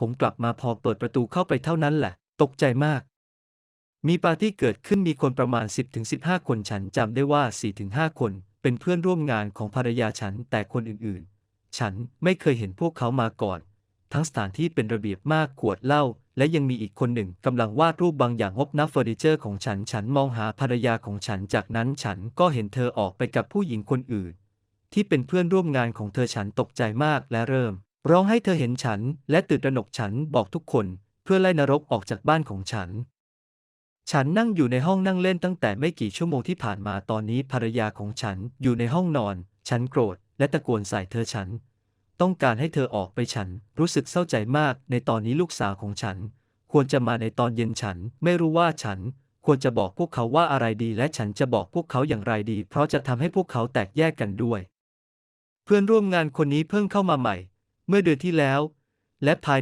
ผมกลับมาพอเปิดประตูเข้าไปเท่านั้นแหละ ตกใจมาก มีปาร์ตี้เกิดขึ้นมีคนประมาณ 10-15 คนฉันจำได้ว่า 4-5 คน เป็นเพื่อนร่วมงานของภรรยาฉันแต่คนอื่นๆ ฉันไม่เคยเห็นพวกเขามาก่อน ทั้งสถานที่เป็นระเบียบมากขวดเหล้าและยังมีอีกคนหนึ่งกำลังวาดรูปบางอย่างงบนับเฟอร์นิเจอร์ของฉัน ฉันมองหาภรรยาของฉัน จากนั้นฉันก็เห็นเธอออกไปกับผู้หญิงคนอื่น ที่เป็นเพื่อนร่วมงานของเธอฉันตกใจมากและเริ่ม ร้องให้เธอเห็นฉันและตื่นตระหนกฉันบอกทุกคน เพื่อไล่นรกออกจากบ้านของฉัน ฉันนั่งอยู่ในห้องนั่งเล่นตั้งแต่ไม่กี่ชั่วโมงที่ผ่านมาตอนนี้ภรรยาของฉันอยู่ในห้องนอน ฉันโกรธและตะโกนใส่เธอฉัน ต้องการให้เธอออกไปฉันรู้สึกเศร้าใจมากในตอนนี้ลูกสาวของฉัน ควรจะมาในตอนเย็นฉันไม่รู้ว่าฉันควรจะบอกพวกเขาว่าอะไรดี และฉันจะบอกพวกเขาอย่างไรดี เพราะจะทำให้พวกเขาแตกแยกกันด้วย เพื่อนร่วมงานคนนี้เพิ่งเข้ามาใหม่ เมื่อเดือนที่แล้ว และภาย